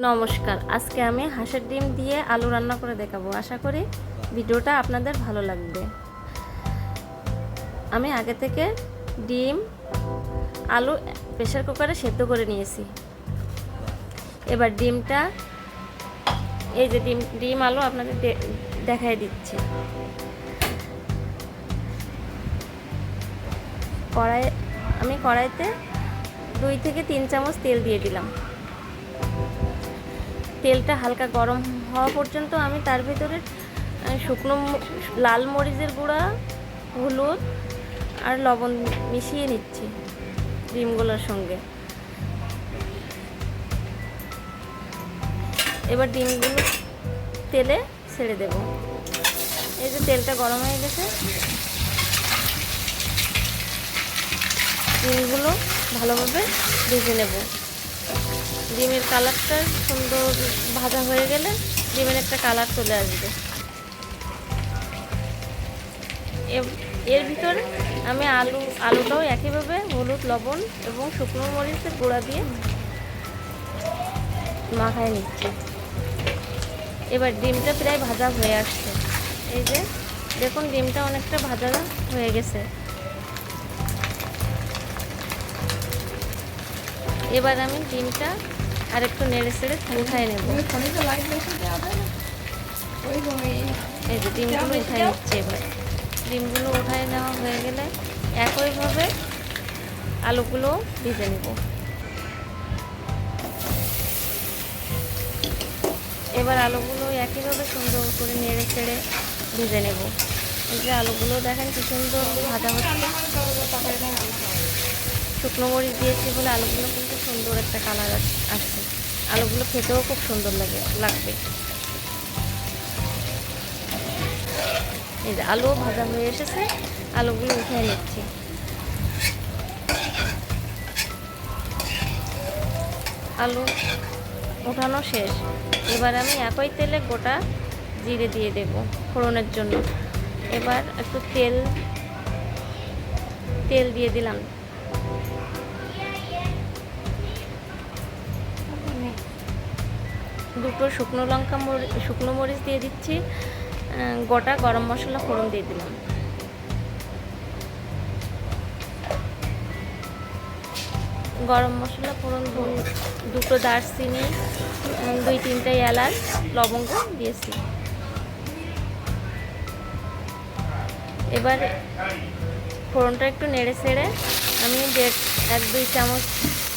নমস্কার। আজকে আমি হাঁসের ডিম দিয়ে আলু রান্না করে দেখাবো। আশা করি ভিডিওটা আপনাদের ভালো লাগবে। আমি আগে থেকে ডিম, আলু প্রেশার কুকারে সেদ্ধ করে নিয়েছি। এবার ডিমটা, এই যে ডিম ডিম, আলু আপনাদের দেখাই দিচ্ছি। কড়াই, আমি কড়াইতে দুই থেকে তিন চামচ তেল দিয়ে দিলাম। তেলটা হালকা গরম হওয়া পর্যন্ত আমি তার ভিতরে শুকনো লাল মরিচের গুঁড়া, হলুদ আর লবণ মিশিয়ে নিচ্ছি ডিমগুলোর সঙ্গে। এবার ডিমগুলো তেলে ছেড়ে দেব। এই যে তেলটা গরম হয়ে গেছে। ডিমগুলো ভালোভাবে ভেজে নেব। ডিমের কালারটা সুন্দর ভাজা হয়ে গেলে ডিমের একটা কালার চলে আসবে। এর ভিতরে আমি আলু, আলুটাও একইভাবে হলুদ, লবণ এবং শুকনো মরিচের গুঁড়া দিয়ে মাখায় নিচ্ছি। এবার ডিমটা প্রায় ভাজা হয়ে আসছে। এই যে, দেখুন ডিমটা অনেকটা ভাজা হয়ে গেছে। এবার আমি ডিমটা আরেকটু নেড়ে চেড়ে উঠাই নেব। এই যে ডিমগুলো উঠাই নিচ্ছে এবার। ডিমগুলো উঠাই নেওয়া হয়ে গেলে একইভাবে আলুগুলো ভেজে নেব। এবার আলুগুলো একইভাবে সুন্দর করে নেড়ে চেড়ে ভেজে নেব। এই যে আলুগুলো দেখেন কি সুন্দর ভাজা হচ্ছে। শুকনো মরিচ দিয়েছি বলে আলুগুলো কিন্তু সুন্দর একটা কালার আসছে। আলুগুলো খেতেও খুব সুন্দর লাগে, লাগবে। এই যে আলু ভাজা হয়ে এসেছে, আলুগুলো উঠিয়ে নিচ্ছি। আলু ওঠানো শেষ। এবার আমি একই তেলে গোটা জিরে দিয়ে দেব ফোড়নের জন্য। এবার একটু তেল তেল দিয়ে দিলাম। দুটো শুকনো লঙ্কা শুকনো মরিচ দিয়ে দিচ্ছি গোটা গরম মশলা ফোড়ন দিয়ে দিলাম। গরম মশলা ফোড়ন দুটো দারচিনি দুই তিনটে এলাচ, লবঙ্গ দিয়েছি। এবার ফোড়নটা একটু নেড়ে ছেড়ে আমি দেড়, এক দুই চামচ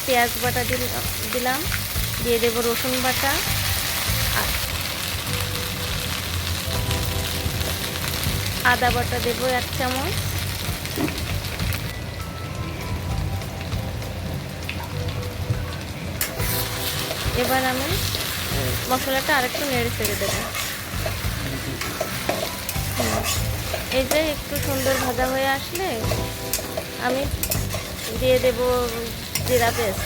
পেঁয়াজ বাটা দিল- দিলাম, দিয়ে দেবো রসুন বাটা। আদা বাটা দেবো এক চামচ এবার আমি মশলাটা আরেকটু নেড়ে ছেড়ে দেবো। এই যে একটু সুন্দর ভাজা হয়ে আসলে আমি দিয়ে দেব জিরা পেস্ট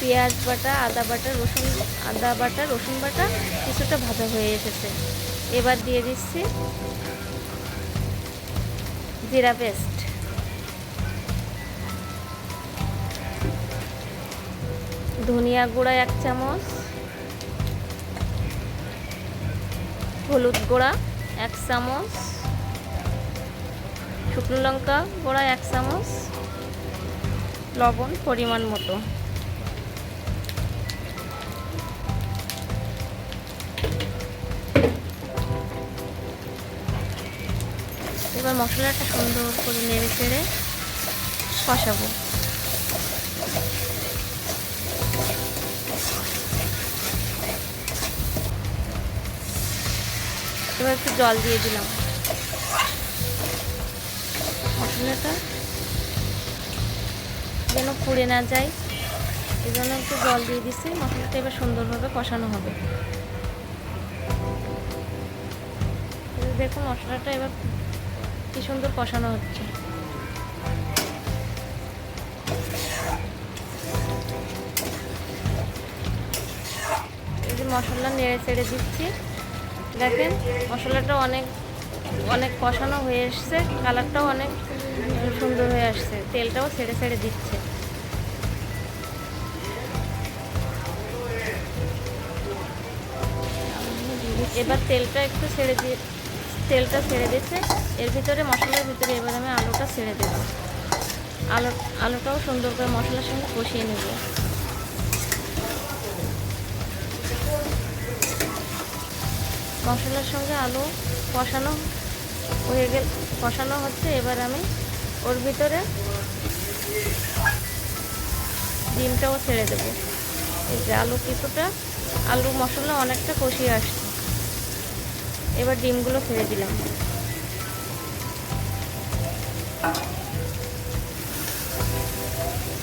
পেঁয়াজ বাটা, আদা বাটা, রসুন, আদা বাটা, রসুন বাটা, কিছুটা ভাজা হয়ে এসেছে। এবার দিয়ে দিচ্ছি জিরা পেস্ট। ধনিয়া গুঁড়া এক চামচ, হলুদ গুঁড়া এক চামচ, শুকনো লঙ্কা গুঁড়া এক চামচ, লবণ পরিমাণ মতো। এবার মশলাটা সুন্দর করে নেড়ে চেড়ে কষাবো। এবার একটু জল দিয়ে দিলাম। মশলাটা যেন পুড়ে না যায় এই জন্য একটু জল দিয়ে দিচ্ছি। মশলাটা এবার সুন্দরভাবে কষানো হবে। দেখুন, মশলাটা এবার কি সুন্দর কষানো হচ্ছে। এই যে মশলা নেড়ে চেড়ে দিচ্ছি। দেখেন, মশলাটা অনেক অনেক কষানো হয়ে এসছে, কালারটাও অনেক সুন্দর হয়ে আসছে, তেলটাও ছেড়ে ছেড়ে দিচ্ছে। এবার তেলটা একটু ছেড়ে দিয়ে তেলটা ছেড়ে দিচ্ছে এর ভিতরে মশলার ভিতরে এবার আমি আলুটা ছেড়ে দেবো। আলু আলুটাও সুন্দর করে মশলার সঙ্গে কষিয়ে নেব। মশলার সঙ্গে আলু কষানো হয়ে গেল কষানো হচ্ছে। এবার আমি ওর ভিতরে ডিমটাও ছেড়ে দেবো। এই যে আলু কিছুটা আলু মশলা অনেকটা কষিয়ে আসছে। এবার ডিমগুলো ফেলে দিলাম।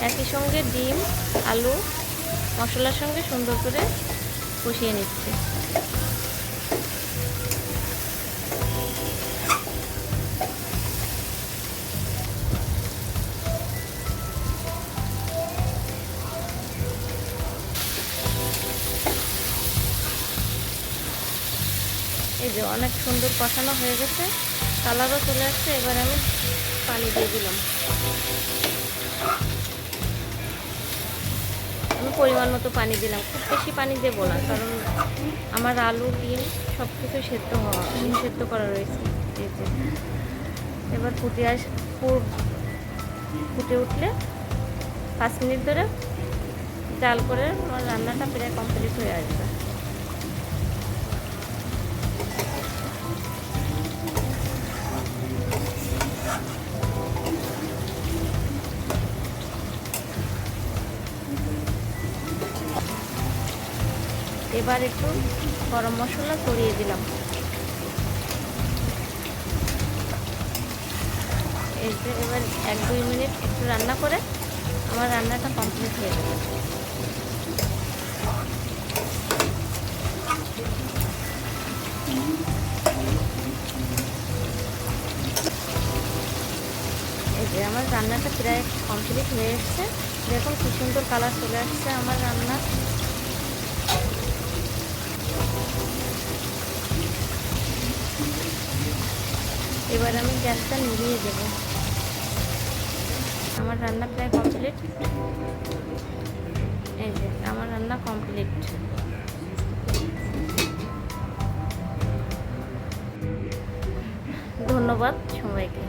একই সঙ্গে ডিম আলু মশলার সঙ্গে সুন্দর করে কষিয়ে নিচ্ছি। এই যে অনেক সুন্দর কষানো হয়ে গেছে। কালারও চলে আসছে, এবার আমি পানি দিয়ে দিলাম। আমি পরিমাণ মতো পানি দিলাম। খুব বেশি পানি দেবো না, কারণ আমার আলু, ডিম সব কিছু সেদ্ধ হওয়া সেদ্ধ করা রয়েছে। এবার ফুটে আস ফুটে উঠলে পাঁচ মিনিট ধরে জাল করে আমার রান্নাটা প্রায় কমপ্লিট হয়ে আসবে। এবার একটু গরম মশলা ছড়িয়ে দিলাম। এবার এক দুই মিনিট একটু রান্না করে আমার রান্নাটা কমপ্লিট হয়ে যাবে যে আমার রান্নাটা প্রায় কমপ্লিট হয়ে এসছে। দেখুন কি সুন্দর কালার চলে আসছে আমার রান্না। এবার আমি গ্যাসটা নিভিয়ে দেব। আমার রান্না প্রায় কমপ্লিট এই যে, আমার রান্না কমপ্লিট ধন্যবাদ সবাইকে।